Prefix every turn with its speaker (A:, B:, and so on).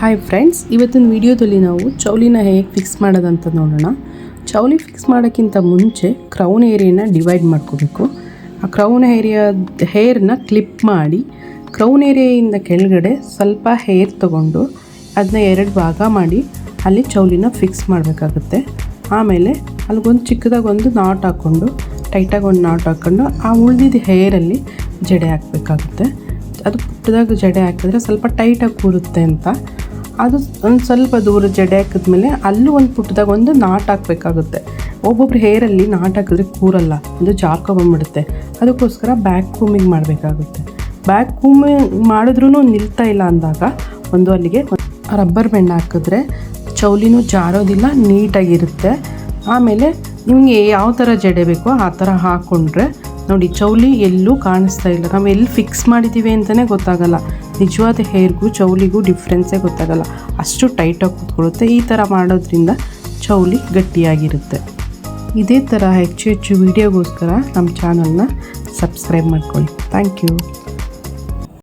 A: Hi friends ಇವತ್ತಿನ ವಿಡಿಯೋದಲ್ಲಿ ನಾವು ಚೌಲಿನ ಹೇಗೆ ಫಿಕ್ಸ್ ಮಾಡೋದಂತ ನೋಡೋಣ. ಚೌಲಿ ಫಿಕ್ಸ್ ಮಾಡೋಕ್ಕಿಂತ ಮುಂಚೆ ಕ್ರೌನ್ ಏರಿಯಾನ ಡಿವೈಡ್ ಮಾಡ್ಕೋಬೇಕು. ಆ ಕ್ರೌನ್ ಏರಿಯಾ ಹೇರ್ನ ಕ್ಲಿಪ್ ಮಾಡಿ ಕ್ರೌನ್ ಏರಿಯಾಯಿಂದ ಕೆಳಗಡೆ ಸ್ವಲ್ಪ ಹೇರ್ ತಗೊಂಡು ಅದನ್ನ ಎರಡು ಭಾಗ ಮಾಡಿ ಅಲ್ಲಿ ಚೌಲಿನ ಫಿಕ್ಸ್ ಮಾಡಬೇಕಾಗುತ್ತೆ. ಆಮೇಲೆ ಅಲ್ಲಿಗೊಂದು ಚಿಕ್ಕದಾಗಿ ಒಂದು ನಾಟ್ ಹಾಕ್ಕೊಂಡು ಟೈಟಾಗಿ ಒಂದು ನಾಟ್ ಹಾಕ್ಕೊಂಡು ಆ ಉಳಿದಿದ್ದ ಹೇರಲ್ಲಿ ಜಡೆ ಹಾಕಬೇಕಾಗುತ್ತೆ. ಅದು ಪುಟ್ಟದಾಗ ಜಡೆ ಹಾಕಿದ್ರೆ ಸ್ವಲ್ಪ ಟೈಟಾಗಿ ಕೂರುತ್ತೆ ಅಂತ ಅದು ಒಂದು ಸ್ವಲ್ಪ ದೂರ ಜಡೆ ಹಾಕಿದ್ಮೇಲೆ ಅಲ್ಲೂ ಒಂದು ಪುಟ್ಟದಾಗ ಒಂದು ನಾಟ್ ಹಾಕಬೇಕಾಗುತ್ತೆ. ಒಬ್ಬೊಬ್ರು ಹೇರಲ್ಲಿ ನಾಟ್ ಹಾಕಿದ್ರೆ ಕೂರಲ್ಲ ಅದು ಜಾರ್ಕೊಂಬಂದ್ಬಿಡುತ್ತೆ ಅದಕ್ಕೋಸ್ಕರ ಬ್ಯಾಕ್ ಕೂಮಿಂಗ್ ಮಾಡಬೇಕಾಗುತ್ತೆ. ಬ್ಯಾಕ್ ಕೂಮಿಂಗ್ ಮಾಡಿದ್ರೂ ನಿಲ್ತಾ ಇಲ್ಲ ಅಂದಾಗ ಒಂದು ಅಲ್ಲಿಗೆ ರಬ್ಬರ್ ಬೆಂಡ್ ಹಾಕಿದ್ರೆ ಚೌಲಿನೂ ಜಾರೋದಿಲ್ಲ ನೀಟಾಗಿರುತ್ತೆ ಆಮೇಲೆ ನಿಮಗೆ ಯಾವ ಥರ ಜಡೆ ಬೇಕೋ ಆ ಥರ ಹಾಕ್ಕೊಂಡ್ರೆ ನೋಡಿ, ಚೌಲಿ ಎಲ್ಲೂ ಕಾಣಿಸ್ತಾ ಇಲ್ಲ. ನಾವು ಎಲ್ಲಿ ಫಿಕ್ಸ್ ಮಾಡಿದ್ದೀವಿ ಅಂತಲೇ ಗೊತ್ತಾಗಲ್ಲ. ನಿಜವಾದ ಹೇರ್ಗೂ ಚೌಲಿಗೂ ಡಿಫ್ರೆನ್ಸೇ ಗೊತ್ತಾಗಲ್ಲ. ಅಷ್ಟು ಟೈಟಾಗಿ ಕೂತ್ಕೊಳ್ಳುತ್ತೆ. ಈ ಥರ ಮಾಡೋದ್ರಿಂದ ಚೌಲಿ ಗಟ್ಟಿಯಾಗಿರುತ್ತೆ. ಇದೇ ಥರ ಹೆಚ್ಚು ಹೆಚ್ಚು ವೀಡಿಯೋಗೋಸ್ಕರ ನಮ್ಮ ಚಾನಲ್ನ ಸಬ್ಸ್ಕ್ರೈಬ್ ಮಾಡ್ಕೊಳ್ಳಿ. Thank you